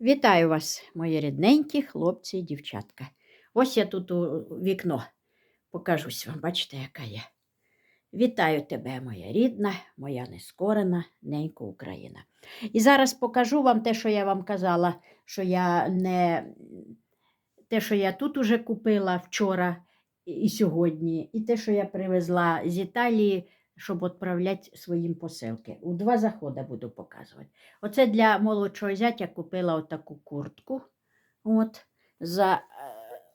Вітаю вас, мої рідненькі хлопці і дівчатка. Ось я тут у вікно покажусь вам, бачите, яка я. Вітаю тебе, моя рідна, моя нескорена, ненька Україна. І зараз покажу вам те, що я вам казала, що я не те, що я тут уже купила вчора і сьогодні, і те, що я привезла з Італії, щоб відправляти своїм посилки. У два заходи буду показувати. Оце для молодшого зятя купила отаку куртку. От, за е,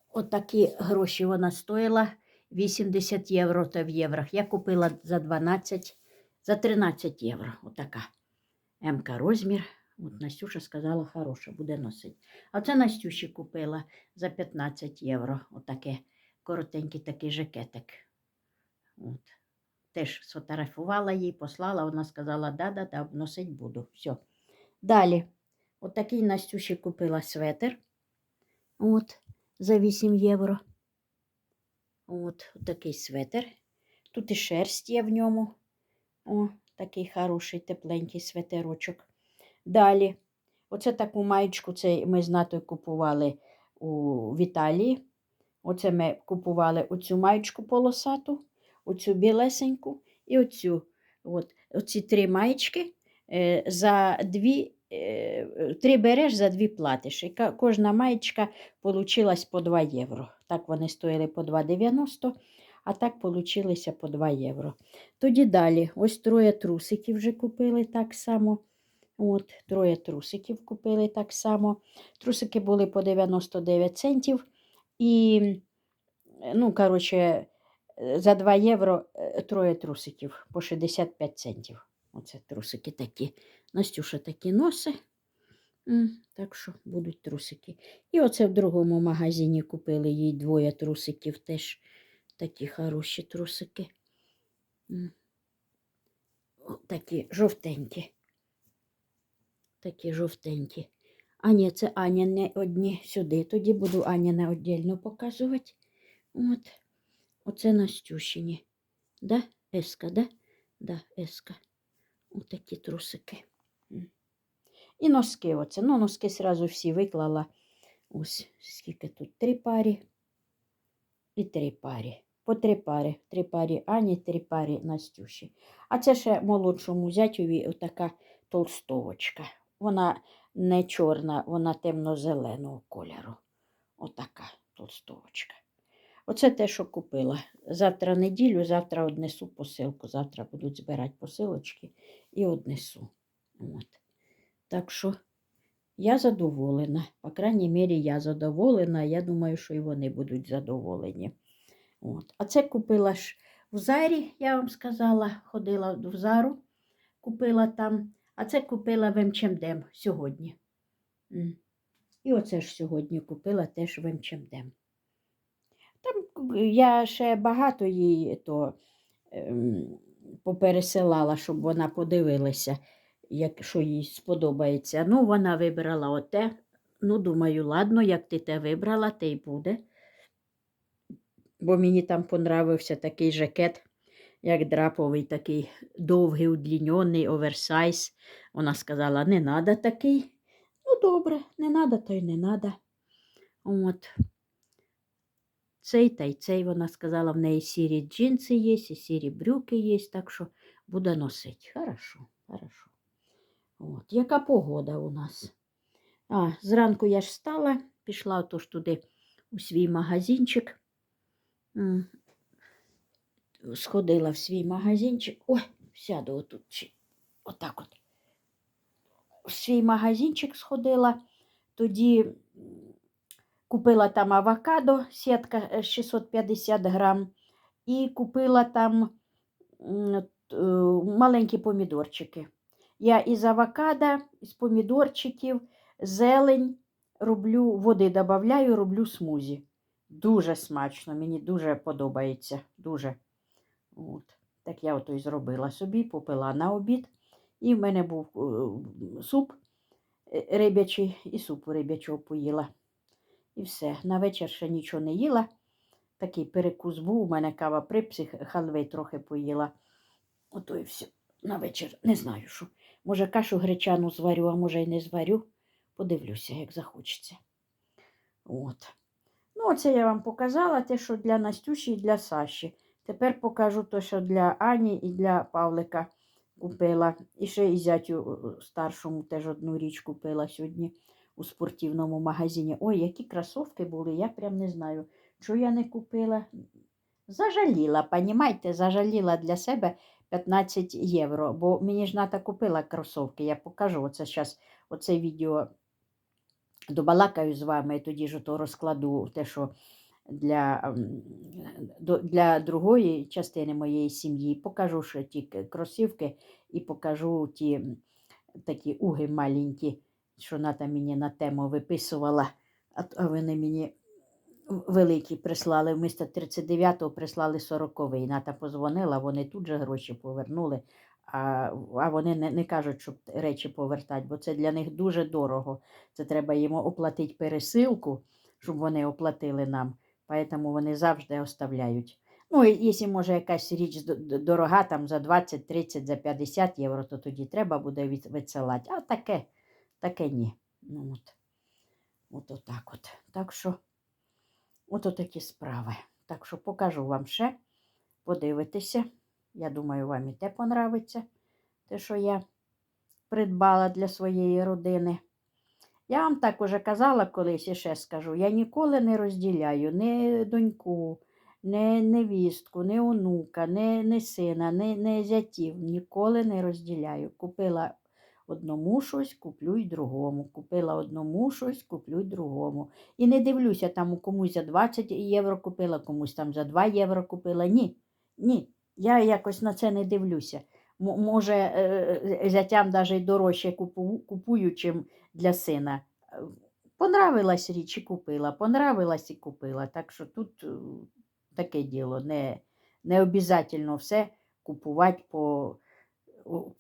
отакі гроші вона стоїла 80 євро та в єврах. Я купила за 12, за 13 євро. Отака. МК розмір. От Настюша сказала, хороша, буде носити. А це Настюші купила за 15 євро. Отаке коротенький такий жакетик. От. Теж сфотографувала їй, послала, вона сказала, да-да-да, носить буду. Все. Далі, отакий Настюші купила светр. От, за 8 євро. От, такий светр. Тут і шерсть є в ньому. О, такий хороший, тепленький светерочок. Далі, оце таку маєчку це ми з натою купували у в Італії. Оце ми купували оцю маєчку полосату, оцю білесеньку і оцю. От, Оці три маєчки е, за дві, е, три береш, за дві платиш. І кожна маєчка получилась по 2 євро. Так вони стоїли по 2,90, а так получилися по 2 євро. Тоді далі, ось троє трусиків вже купили так само. От, троє трусиків купили так само. Трусики були по 99 центів. І, ну, коротше, за 2 євро е, троє трусиків по 65 центів. Оце трусики такі. Настюша такі носи. Так що будуть трусики. І оце в другому магазині купили їй двоє трусиків теж такі хороші трусики. Такі жовтенькі. Такі жовтенькі. А ні, це Аня не одні сюди. Тоді буду Аня не віддільно показувати. От. Оце Настюшині. Да? Еска, да? Да, еска. Отакі трусики. І носки оце. Ну, носки сразу всі виклала. Ось скільки тут три парі і три парі. По три пари. Три парі Ані, три парі Настюші. А це ще молодшому зятьові отака толстовочка. Вона не чорна, вона темно-зеленого кольору. Отака толстовочка. Оце те, що купила. Завтра неділю, завтра однесу посилку. Завтра будуть збирати посилочки і однесу. От. Так що я задоволена. По крайній мірі, я задоволена. Я думаю, що і вони будуть задоволені. От. А це купила ж в Зарі, я вам сказала, ходила в Зару, купила там, а це купила в МЧМД сьогодні. І оце ж сьогодні купила теж в МЧМД. Я ще багато їй то ем, попересилала, щоб вона подивилася, як, що їй сподобається. Ну, вона вибрала оте. Ну, думаю, ладно, як ти те вибрала, те й буде. Бо мені там понравився такий жакет, як драповий, такий довгий, удліньоний, оверсайз. Вона сказала, не треба такий. Ну, добре, не треба, то й не треба. От. Цей та й цей, вона сказала, в неї сірі джинси є, і сірі брюки є, так що буде носити. Хорошо, хорошо. От. Яка погода у нас? А, зранку я ж встала, пішла отож туди у свій магазинчик. Сходила в свій магазинчик. Ой, сяду отут. Отак от. В свій магазинчик сходила, тоді купила там авокадо, сітка е, 650 грам, і купила там е, маленькі помідорчики. Я із авокадо, із помідорчиків, зелень роблю, води додаю, роблю смузі. Дуже смачно, мені дуже подобається. Дуже. От. Так я ото й зробила собі, попила на обід. І в мене був е, суп е, рибячий, і суп рибячого поїла. І все. На вечір ще нічого не їла. Такий перекус був, у мене кава припсих, халви трохи поїла. Ото і все. На вечір не знаю що. Може, кашу гречану зварю, а може й не зварю. Подивлюся, як захочеться. От. Ну, оце я вам показала те, що для Настюші і для Саші. Тепер покажу те, що для Ані і для Павлика купила. І ще і зятю е, старшому теж одну річ купила сьогодні у спортивному магазині. Ой, які кросовки були, я прям не знаю, що я не купила. Зажаліла, понімаєте, зажаліла для себе 15 євро, бо мені ж Ната купила кросовки. Я покажу оце зараз, оце відео добалакаю з вами, тоді ж то розкладу те, що для, для другої частини моєї сім'ї. Покажу ще ті кросівки і покажу ті такі уги маленькі, що Ната мені на тему виписувала, а, вони мені великі прислали. Вмісто 39-го прислали 40-й. Ната позвонила, вони тут же гроші повернули. А, а вони не, не кажуть, щоб речі повертати, бо це для них дуже дорого. Це треба їм оплатити пересилку, щоб вони оплатили нам. Поэтому вони завжди оставляють. Ну, і якщо може якась річ дорога, там за 20, 30, за 50 євро, то тоді треба буде від- відсилати. А таке, таке ні. Ну, от. От отак от. Так що, от такі справи. Так що покажу вам ще, подивитися. Я думаю, вам і те понравиться, те, що я придбала для своєї родини. Я вам так уже казала колись і ще скажу, я ніколи не розділяю ні доньку, ні невістку, ні онука, ні, ні сина, ні, ні зятів. Ніколи не розділяю. Купила одному щось, куплю й другому. Купила одному щось, куплю й другому. І не дивлюся, там комусь за 20 євро купила, комусь там за 2 євро купила. Ні, ні. Я якось на це не дивлюся. Може, е, е, зятям навіть дорожче купую, чим для сина. Понравилась річ і купила, понравилась і купила. Так що тут е, таке діло. Не, не обов'язково все купувати по,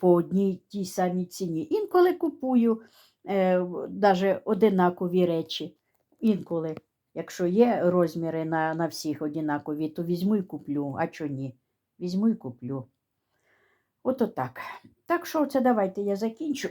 по одній тій самій ціні. Інколи купую е, навіть одинакові речі. Інколи, якщо є розміри на, на всіх одинакові, то візьму і куплю, а чого ні? Візьму і куплю. Ото так. Так що це давайте я закінчу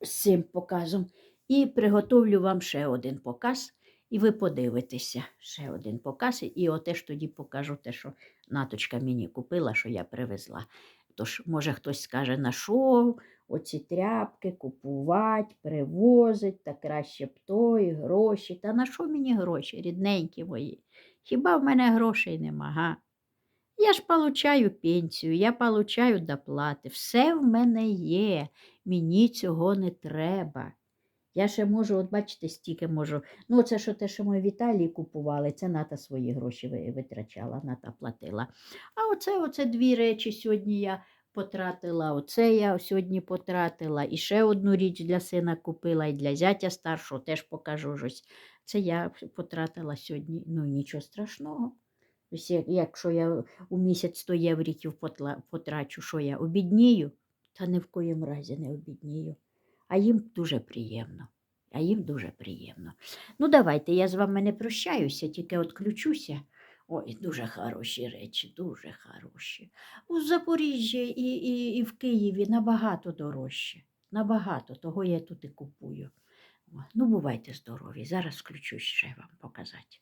з цим показом і приготовлю вам ще один показ, і ви подивитеся ще один показ, і отеж тоді покажу те, що наточка мені купила, що я привезла. Тож, може, хтось скаже, на що оці тряпки купувати, привозить, та краще б то, і гроші. Та на що мені гроші, рідненькі мої? Хіба в мене грошей нема? Га? Я ж получаю пенсію, я получаю доплати. Все в мене є. Мені цього не треба. Я ще можу, от бачите, стільки можу. Ну, це що те, що ми в Італії купували, це ната свої гроші витрачала, ната платила. А оце, оце дві речі сьогодні я потратила. Оце я сьогодні потратила. І ще одну річ для сина купила, і для зятя старшого теж покажу щось. Це я потратила сьогодні. Ну, нічого страшного. Як- Якщо я у місяць 100 євриків потрачу, що я обіднію, та ні в коїм разі не обіднію. А їм дуже приємно. А їм дуже приємно. Ну, давайте, я з вами не прощаюся, тільки відключуся. Ой, дуже хороші речі, дуже хороші. У Запоріжжі і, і, і в Києві набагато дорожче. Набагато, того я тут і купую. Ну, бувайте здорові. Зараз включусь ще вам показати.